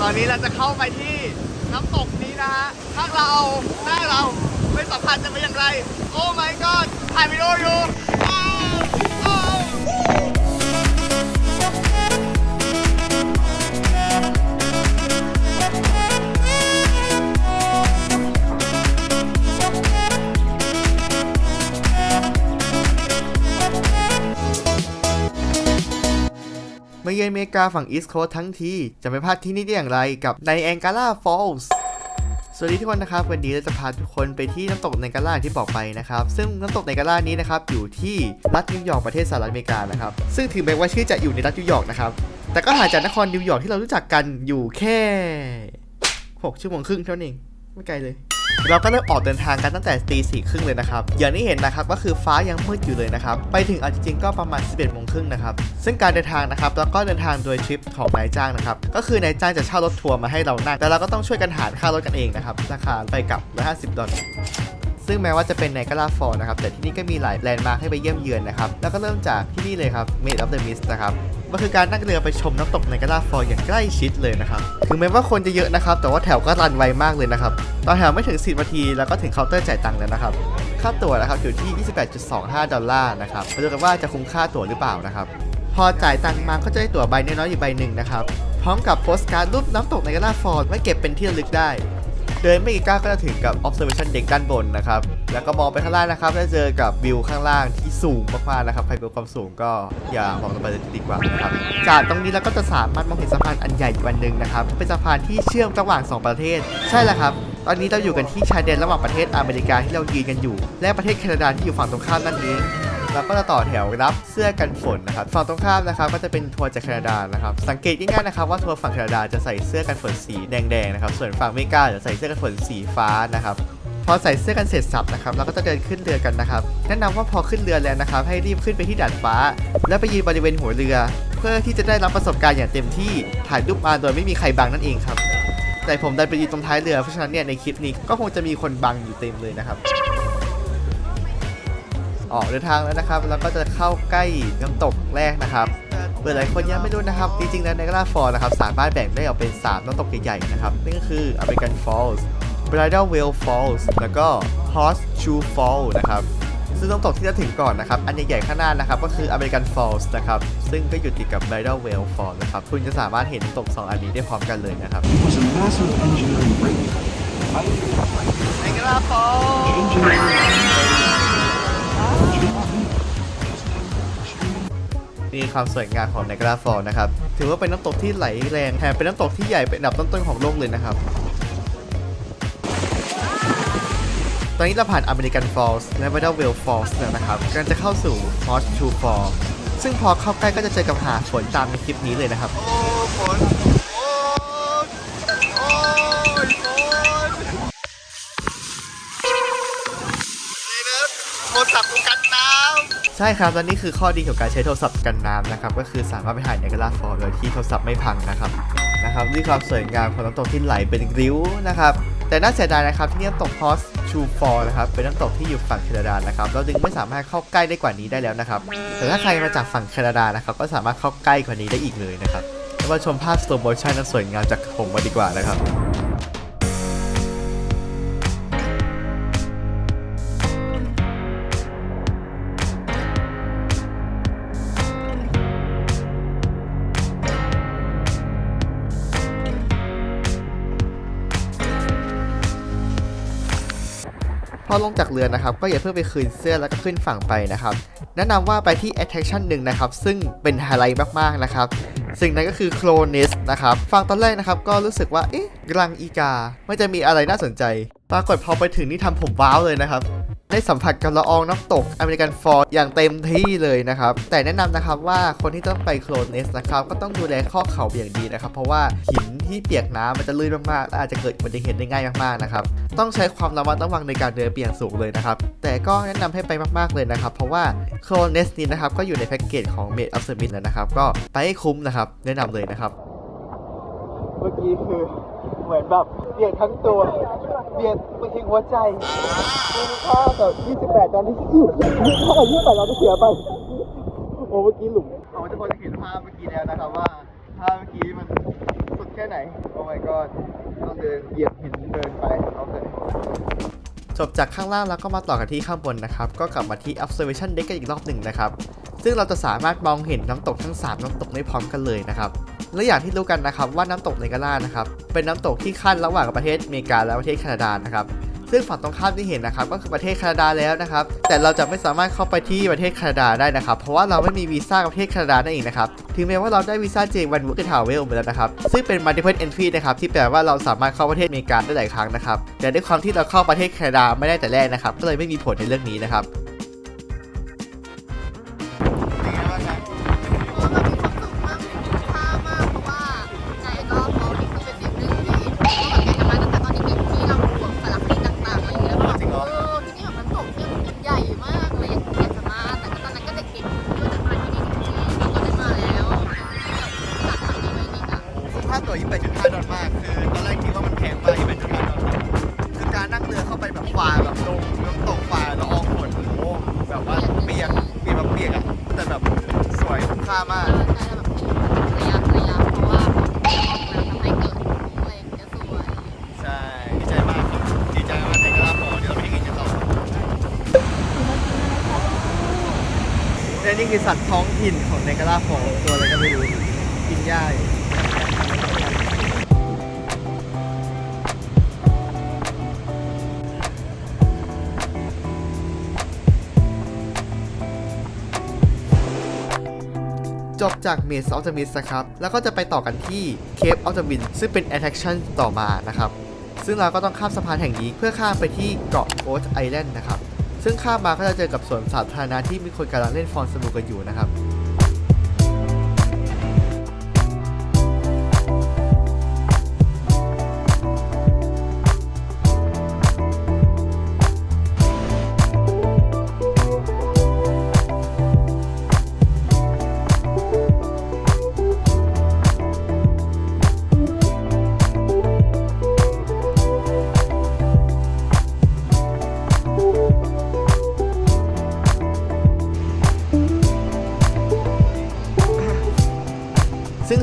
ตอนนี้เราจะเข้าไปที่น้ำตกนี้นะฮะถ้าเราหน้าเราไม่สัมผัสจะเป็นอย่างไร โอ้ my god ถ่ายวิดีโออยู่ มาเยือนอเมริกาฝั่งอีสต์โคสทั้งที จะไม่พลาดที่นี่ได้อย่างไรกับในแองการาฟอลส์สวัสดีทุกคนนะครับ วันนี้เราจะพาทุกคนไปที่น้ำตกไนการาที่บอกไปนะครับ ซึ่งน้ำตกไนการานี้นะครับอยู่ที่รัฐนิวยอร์กประเทศสหรัฐอเมริกานะครับ ซึ่งถึงแม้ว่าชื่อจะอยู่ในรัฐนิวยอร์กนะครับ แต่ก็ห่างจากนครนิวยอร์กที่เรารู้จักกันอยู่แค่ 6 ชั่วโมงครึ่งเท่านั้นเองไม่ไกลเลย เราก็เริ่มออกเดินทางกันตั้งแต่ตีสี่ครึ่งเลยนะครับ อย่างที่เห็นนะครับก็คือฟ้ายังมืดอยู่เลยนะครับ ไปถึงเอาจริงๆก็ประมาณ 11โมงครึ่งนะครับ ซึ่งการเดินทางนะครับแล้วก็เดินทางโดยทริปของนายจ้างนะครับ ก็คือนายจ้างจะเช่ารถทัวร์มาให้เรานั่ง แต่เราก็ต้องช่วยกันหารค่ารถกันเองนะครับ ราคาไปกับ 150 ดอลลาร์ซึ่งแม้ว่าจะเป็นในกาลาฟอร์นะครับ แต่ที่นี่ก็มีหลายแลนด์มาร์คให้ไปเยี่ยมเยือนนะครับ แล้วก็เริ่มจากที่นี่เลยครับ Made of the Mist นะครับ มันคือการนั่งเรือไปชมน้ำตกในกาลาฟอร์อย่างใกล้ชิดเลยนะครับถึงแม้ว่าคนจะเยอะนะครับ แต่ว่าแถวก็รันไวมากเลยนะครับตอนแถวไม่ถึง 10นาทีแล้วก็ถึงเคาน์เตอร์จ่ายตังค์แล้วนะครับ ค่าตั๋วนะครับอยู่ที่ 28.25 ดอลลาร์นะครับมาดูกันว่าจะคุ้มค่าตั๋วหรือเปล่านะครับ พอจ่ายตังค์มาก็จะได้ตั๋วใบน้อยๆอยู่ใบหนึ่งนะครับ พร้อมกับโปสการ์ดรูปน้ำตกในกาลาฟอร์ไว้เก็บเป็นที่ระลึกได้ เดินไม่กี่ก้าวก็จะถึงกับ observation deck ด้านบนนะครับ แล้วก็มองไปข้างล่างนะครับจะเจอกับวิวข้างล่างที่สูงมากๆนะครับ ใครกลัวความสูงก็อย่ามองลงไปเลยดีกว่านะครับ จากตรงนี้เราก็จะสามารถมองเห็นสะพานอันใหญ่อีกวันหนึ่งนะครับ เป็นสะพานที่เชื่อมระหว่าง 2 ประเทศ ใช่แล้วครับตอนนี้เราอยู่กันที่ชายแดนระหว่างประเทศอเมริกาที่เรายืนกันอยู่ และประเทศแคนาดาที่อยู่ฝั่งตรงข้ามนั่นเอง แล้วก็จะต่อแถวรับเสื้อกันฝนนะครับฝั่งตรงข้ามนะครับก็จะเป็นทัวร์จากแคนาดานะครับสังเกตง่ายๆนะครับว่าทัวร์ฝั่งแคนาดาจะใส่เสื้อกันฝนสีแดงๆนะครับส่วนฝั่งอเมริกาจะใส่เสื้อกันฝนสีฟ้านะครับพอใส่เสื้อกันเสร็จสับนะครับเราก็จะเดินขึ้นเรือกันนะครับแนะนำว่าพอขึ้นเรือแล้วนะครับ ให้รีบขึ้นไปที่ดาดฟ้า แล้วไปยืนบริเวณหัวเรือ เพื่อที่จะได้รับประสบการณ์อย่างเต็มที่ถ่ายรูปมาโดยไม่มีใครบังนั่นเองครับ แต่ผมไดันไปยืนตรงท้ายเรือเพราะฉะนั้นเนี่ยในคลิปนี้ก็คงจะมีคนบังอยู่เต็มเลยนะครับ ออกเดินทางแล้วนะครับ แล้วก็จะเข้าใกล้น้ำตกแรกนะครับเผื่อหลายคนยังไม่รู้นะครับ จริงๆแล้วในกราฟอร์นะครับสามารถแบ่งได้ออกเป็น 3น้ำตกใหญ่ๆนะครับนั่นก็คือ American Falls Bridal Veil Falls แล้วก็ Horseshoe Fall นะครับซึ่งน้ำตกที่จะถึงก่อนนะครับ อันใหญ่ๆข้างหน้านะครับ ก็คือ American Falls นะครับ ซึ่งก็อยู่ติดกับ Bridal Veil Falls นะครับ คุณจะสามารถเห็นน้ำตก 2 อันนี้ได้พร้อมกันเลยนะครับ It was a massive engineering breakthrough. ในกราฟอร์ นี่ความสวยงามของไนกราฟอลนะครับ ถือว่าเป็นน้ำตกที่ไหลแรงแถมเป็นน้ำตกที่ใหญ่เป็นอันดับต้นๆของโลกเลยนะครับ ตอนนี้เราผ่านอเมริกันฟอลส์และ v ว d เวลฟอลส์แล้วนะครับกำลังจะเข้าสู่มอสชูฟอลซึ่งพอเข้าใกล้ก็จะเจอกับหาฝนตามในคลิปนี้เลยนะครับ โอ้ฝนโอ้โอ้ยฝนนี่นะโทรศัพท์กูกัน ใช่ครับและนี่คือข้อดีของการใช้โทรศัพท์กันน้ำนะครับ ก็คือสามารถไปถ่ายในกราฟอร์โดยที่โทรศัพท์ไม่พังนะครับนะครับนี่ความสวยงามของน้ำตกที่ไหลเป็นริ้วนะครับ แต่น่าเสียดายนะครับที่นี่น้ำตกพอสชูฟอร์นะครับเป็นน้ำตกที่อยู่ฝั่งแคนาดานะครับเราจึงไม่สามารถเข้าใกล้ได้กว่านี้ได้แล้วนะครับ แต่ถ้าใครมาจากฝั่งแคนาดานะครับ ก็สามารถเข้าใกล้กว่านี้ได้อีกเลยนะครับมาชมภาพสโลโมชั่นนั้นสวยงามจากผมมาดีกว่านะครับ พอลงจากเรือนะครับก็อย่าเพิ่งไปคืนเสื้อแล้วก็ขึ้นฝั่งไปนะครับ แนะนำว่าไปที่ attraction หนึ่งนะครับซึ่งเป็นไฮไลท์มากๆนะครับสิ่งนั้นก็คือโคลนิสนะครับฟังตอนแรกนะครับก็รู้สึกว่าเอ๊ะรังอีกาไม่จะมีอะไรน่าสนใจ ปรากฏพอไปถึงนี่ทำผมว้าวเลยนะครับ ได้สัมผัสกับละอองน้ำตกอเมริกันฟอร์อย่างเต็มที่เลยนะครับ แต่แนะนำนะครับว่าคนที่ต้องไปโคลนเนสนะครับ ก็ต้องดูแลข้อเข่าอย่างดีนะครับ เพราะว่าหินที่เปียกน้ำมันจะลื่นมากๆและอาจจะเกิดอุบัติเหตุได้ง่ายมากๆนะครับ ต้องใช้ความระมัดระวังในการเดินเปียกสูงเลยนะครับ แต่ก็แนะนำให้ไปมากๆเลยนะครับ เพราะว่าโคลนเนสนี้นะครับก็อยู่ในแพ็กเกจของ Made of Summit แล้วนะครับ ก็ไปให้คุ้มนะครับ แนะนำเลยนะครับ เมื่อกี้คือ เหมือนแบบเบียดทั้งตัวเบียดไปถึงหัวใจมูลค่าแบบ28ตอนที่อื้อเท่ากับ28เราที่เสียไป โอ้เมื่อกี้หลุมเราจะพอจะเห็นภาพเมื่อกี้แล้วนะครับว่าภาพเมื่อกี้มันสุดค่ไหน โอ้ my god ต้องเดินเหยียบหินเดินไปโอเคจบจากข้างล่างแล้วก็มาต่อกันที่ข้างบนนะครับ ก็กลับมาที่ observation deck กันอีกรอบหนึ่งนะครับ ซึ่งเราจะสามารถมองเห็นน้ำตกทั้ง 3 น้ำตกได้พร้อมกันเลยนะครับ และอย่างที่รู้กันนะครับว่าน้ำตกเนกาล่านะครับเป็นน้ำตกที่ขั้นระหว่างประเทศอเมริกาและประเทศแคนาดานะครับซึ่งฝั่งตรงข้ามที่เห็นนะครับก็คือประเทศแคนาดาแล้วนะครับ แต่เราจะไม่สามารถเข้าไปที่ประเทศแคนาดาได้นะครับ เพราะว่าเราไม่มีวีซ่าประเทศแคนาดานั่นเองนะครับ ถึงแม้ว่าเราได้วีซ่า J1 Work Travel ไปแล้วนะครับ ซึ่งเป็น multiple entry นะครับ ที่แปลว่าเราสามารถเข้าประเทศอเมริกาได้หลายครั้งนะครับ แต่ด้วยความที่เราเข้าประเทศแคนาดาไม่ได้แต่แรกนะครับ ก็เลยไม่มีผลในเรื่องนี้นะครับ ค่างเงี้ยสวยใช่ดีใจมากครับดีใจมากในกระลาพอเดี๋ยวเราไปให้กินกันต่อและนี่คือสัตว์ท้องถิ่นของเนกาลาฟอตัวอะไรก็ไม่รู้กินหญ้าอยู่ จบจาก Maze of the Mist นะครับ แล้วก็จะไปต่อกันที่ Cave of the Wind ซึ่งเป็น attraction ต่อมานะครับ ซึ่งเราก็ต้องข้ามสะพานแห่งนี้เพื่อข้ามไปที่เกาะโ t สไอแลนด์นะครับ ซึ่งข้ามมาก็จะเจอกับสวนสาธารณะที่มีคนกำลังเล่นฟอนสนุกกันอยู่นะครับ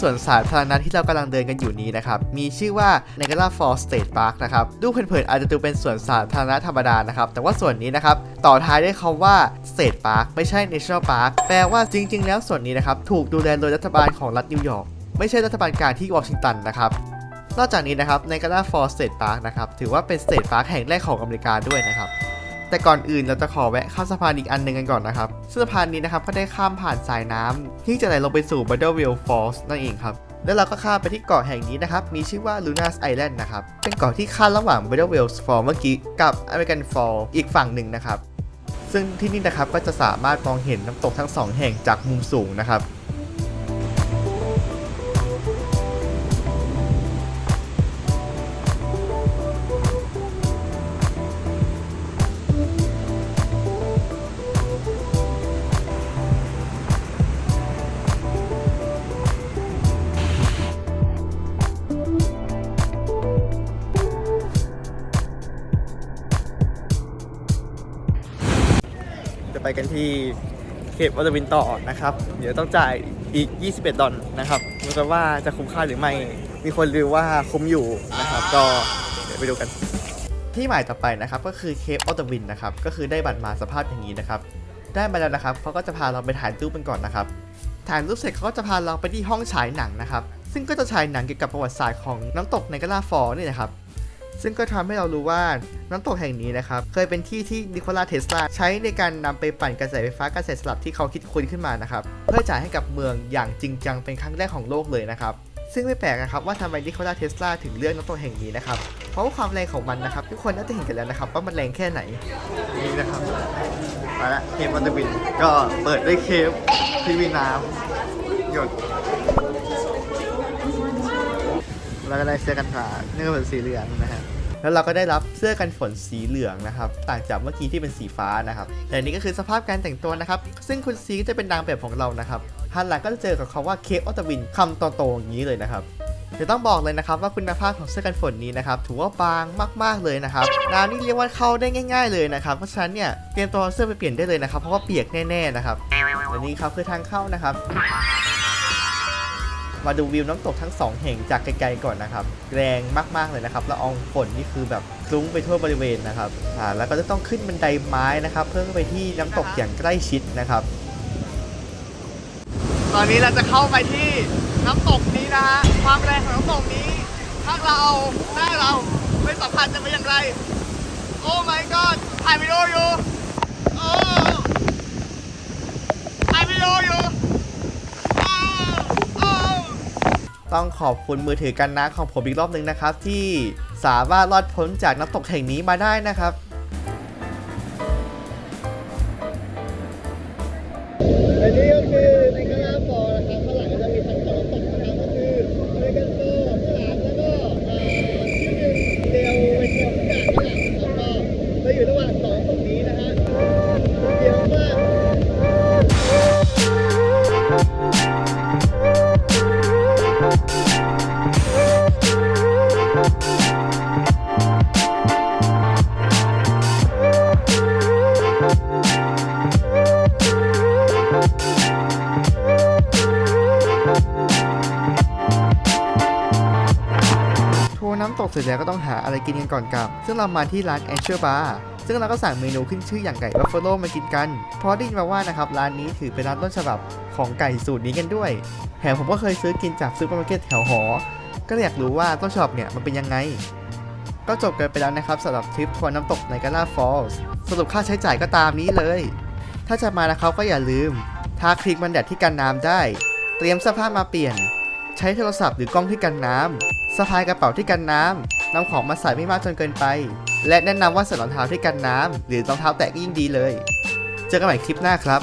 สวนสาธารณะที่เรากำลังเดินกันอยู่นี้นะครับ มีชื่อว่า Niagara Falls State Park นะครับ ดูเผินๆอาจจะดูเป็นสวนสาธารณะธรรมดานะครับ แต่ว่าส่วนนี้นะครับ ต่อท้ายด้วยคำว่า State Park ไม่ใช่ National Park แปลว่าจริง ๆ แล้วส่วนนี้นะครับ ถูกดูแลโดยรัฐบาลของรัฐนิวยอร์ก ไม่ใช่รัฐบาลกลางที่วอชิงตันนะครับนอกจากนี้นะครับ Niagara Falls State Park นะครับ ถือว่าเป็น State Park แห่งแรกของอเมริกาด้วยนะครับ แต่ก่อนอื่นเราจะขอแวะข้ามสะพานอีกอันหนึ่งกันก่อนนะครับซึ่งสะพานนี้นะครับก็ได้ข้ามผ่านสายน้ำที่จะไหลลงไปสู่ b u d d l e v i l l e Falls นั่นเองครับแล้วเราก็ข้ามไปที่เกาะแห่งนี้นะครับ มีชื่อว่า Luna's Island นะครับ เป็นเกาะที่ขั้นระหว่าง b u d d l e v i l l e Falls เมื่อกี้กับ American Falls อีกฝั่งหนึ่งนะครับซึ่งที่นี่นะครับก็จะสามารถมองเห็นน้ำตกทั้งสองแห่งจากมุมสูงนะครับ กันที่เคปวัตวินต่อนะครับ เดี๋ยวต้องจ่ายอีก 21 ดอลนะครับดูกันว่าจะคุ้มค่าหรือไม่ มีคนรีวิวว่าคุ้มอยู่นะครับ ก็เดี๋ยวไปดูกัน ที่หมายต่อไปนะครับก็คือเคปออตวินนะครับ ก็คือได้บัตรมาสภาพอย่างนี้นะครับ ได้มาแล้วนะครับเขาก็จะพาเราไปถ่ายรูปกันก่อนนะครับ ถ่ายรูปเสร็จเขาก็จะพาเราไปที่ห้องฉายหนังนะครับ ซึ่งก็จะฉายหนังเกี่ยวกับประวัติศาสตร์ของน้ำตกในกาลาฟอร์นี่นะครับ ซึ่งก็ทำให้เรารู้ว่าน้ำตกแห่งนี้นะครับ เคยเป็นที่ที่นิโคลาเทสลาใช้ในการนำไปปั่นกระแสไฟฟ้ากระแสสลับที่เขาคิดค้นขึ้นมานะครับ เพื่อจ่ายให้กับเมืองอย่างจริงจังเป็นครั้งแรกของโลกเลยนะครับ ซึ่งไม่แปลกนะครับว่าทำไมนิโคลาเทสลาถึงเลือกน้ำตกแห่งนี้นะครับ เพราะว่าความแรงของมันนะครับ ทุกคนน่าจะเห็นกันแล้วนะครับ ว่ามันแรงแค่ไหนนี่นะครับมาละเคปวันเดอร์วินก็เปิดด้วยเคปที่มีน้ำหยด แล้วก็ได้เสื้อกันฝนนี่ก็เป็นสีเหลืองนะฮะแล้วเราก็ได้รับเสื้อกันฝนสีเหลืองนะครับ ต่างจากเมื่อกี้ที่เป็นสีฟ้านะครับแต่นี่ก็คือสภาพการแต่งตัวนะครับ ซึ่งคุณซีก็จะเป็นนางแบบของเรานะครับหันหลังก็จะเจอกับคาว่าเคปออตวินคำโตๆอย่างนี้เลยนะครับเดี๋ยวต้องบอกเลยนะครับว่าคุณภาพของเสื้อกันฝนนี้นะครับถือว่าบางมาก ๆเลยนะครับน้ำนี่เรียกว่าเข้าได้ง่าย ๆเลยนะครับเพราะฉะนั้นเนี่ยเตรียมตัวเอาเสื้อไปเปลี่ยนได้เลยนะครับเพราะว่าเปียกแน่ๆนะครับและนี่ครับคือทางเข้านะครับ มาดูวิวน้ำตกทั้งสองแห่งจากไกลๆก่อนนะครับ แรงมากๆเลยนะครับละอองฝนนี่คือแบบคลุ้งไปทั่วบริเวณนะครับอ่าแล้วก็จะต้องขึ้นบันไดไม้นะครับ เพื่อไปที่น้ำตกอย่างใกล้ชิดนะครับ ตอนนี้เราจะเข้าไปที่น้ำตกนี้นะฮะความแรงของน้ำตกนี้ถ้าเราหน้าเราไม่สัมผัสจะเป็นอย่างไร โอ้ my god ถ่ายวิดีโออยู่โอ้ถ่ายวิดีโออยู่โอ้โอ้ ต้องขอบคุณมือถือกันนะของผมอีกรอบหนึ่งนะครับ ที่สามารถรอดพ้นจากน้ำตกแห่งนี้มาได้นะครับ กเสร็จแล้วก็ต้องหาอะไรกินกันก่อนกลับ ซึ่งเรามาที่ร้าน a n c h o r Bar ซึ่งเราก็สั่งเมนูขึ้นชื่ออย่างไก่บัฟเฟ l o มากินกัน เพราะได้ยินมาว่านะครับร้านนี้ถือเป็นร้านต้นฉบับของไก่สูตรนี้กันด้วยแถมผมก็เคยซื้อกินจากซูเปอร์มาร์เก็ตแถวหอ ก็อยากรู้ว่าต้นฉบับเนี่ยมันเป็นยังไง ก็จบกันไปแล้วนะครับสำหรับทริปทัวร์น้ำตกในกาลาฟอลส์สรุปค่าใช้จ่ายก็ตามนี้เลย ถ้าจะมานะครับก็อย่าลืมทาครีมกันแดดที่กันน้ำได้ เตรียมเสื้อผ้ามาเปลี่ยน ใช้โทรศัพท์หรือกล้องที่กันน้ำสะพายกระเป๋าที่กันน้ำนำของมาใส่ไม่มากจนเกินไป และแนะนำว่าใส่รองเท้าที่กันน้ำหรือรองเท้าแตะก็ยิ่งดีเลย เจอกันใหม่คลิปหน้าครับ